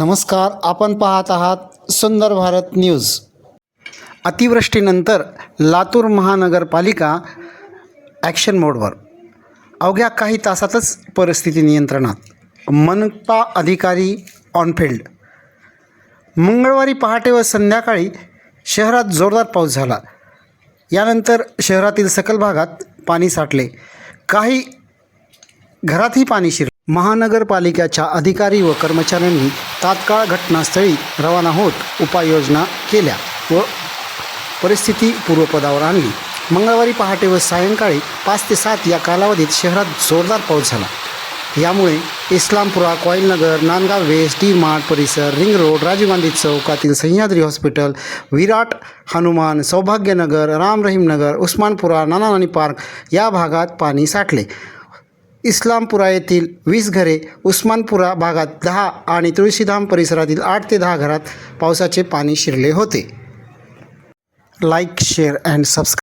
नमस्कार आपण पाहत आहात सुंदर भारत न्यूज. अतिवृष्टीनंतर लातूर महानगरपालिका ॲक्शन मोडवर अवघ्या काही तासातच परिस्थिती नियंत्रणात. मनपा अधिकारी ऑनफिल्ड मंगळवारी पहाटे व संध्याकाळी शहरात जोरदार पाऊस झाला. यानंतर शहरातील सकल भागात पाणी साठले. काही घरातही पाणी शिरले. महानगरपालिकेच्या अधिकारी व कर्मचाऱ्यांनी तात्काळ घटनास्थळी रवाना होत उपाययोजना केल्या व परिस्थिती पूर्वपदावर आणली. मंगळवारी पहाटे व सायंकाळी पाच ते सात या कालावधीत शहरात जोरदार पाऊस झाला. यामुळे Islampura Coilnagar Nandgaon west D Mart परिसर रिंग रोड राजीव गांधी चौकातील सह्याद्री हॉस्पिटल विराट हनुमान सौभाग्यनगर राम रहीमनगर उस्मानपुरा नाना नानी पार्क या भागात पाणी साठले. इस्लामपुरा येथील वीस घरे उस्मानपुरा भागात दहा आणि तुळशीधाम परिसरातील आठ ते दहा घरात पावसाचे पाणी शिरले होते. Like share and subscribe